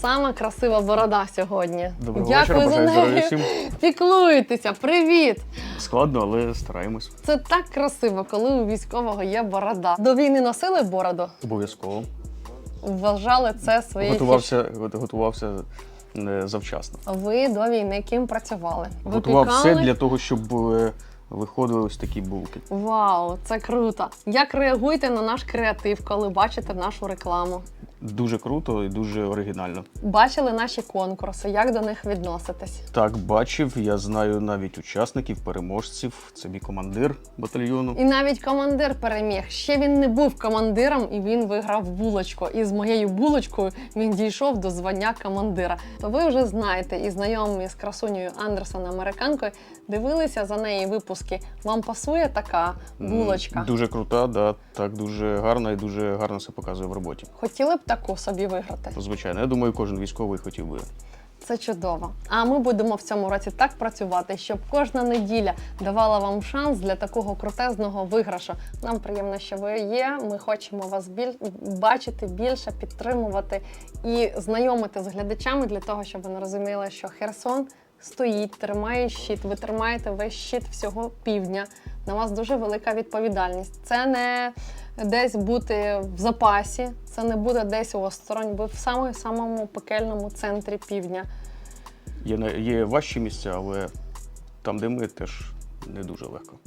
сама красива борода сьогодні. Доброго Як вечора, ви за бажаю здоров'я нею всім. піклуєтеся? Привіт! Складно, але стараємось. Це так красиво, коли у військового є борода. До війни носили бороду? Обов'язково. Вважали це своєю Готувався, го- готувався е, завчасно. Ви до війни ким працювали? Готував все для того, щоб е, виходили ось такі булки. Вау, це круто! Як реагуєте на наш креатив, коли бачите нашу рекламу? Дуже круто і дуже оригінально. Бачили наші конкурси, як до них відноситесь? Так, бачив, я знаю навіть учасників, переможців. Це мій командир батальйону. І навіть командир переміг. Ще він не був командиром, і він виграв булочку. І з моєю булочкою він дійшов до звання командира. То ви вже знаєте і знайомі з красунею Андерсон американкою, дивилися за неї випуски. Вам пасує така булочка? Дуже крута, да, так дуже гарна і дуже гарно себе показує в роботі. Хотіли б таку собі виграти? Звичайно, я думаю, кожен військовий хотів би. Це чудово. А ми будемо в цьому році так працювати, щоб кожна неділя давала вам шанс для такого крутезного виграшу. Нам приємно, що ви є. Ми хочемо вас біль... бачити більше, підтримувати і знайомити з глядачами для того, щоб вони розуміли, що Херсон стоїть, тримає щит. Ви тримаєте весь щит всього півдня. На вас дуже велика відповідальність. Це не десь бути в запасі, це не буде десь осторонь. Ви в самому самому пекельному центрі півдня. Є, є важчі місця, але там, де ми, теж не дуже легко.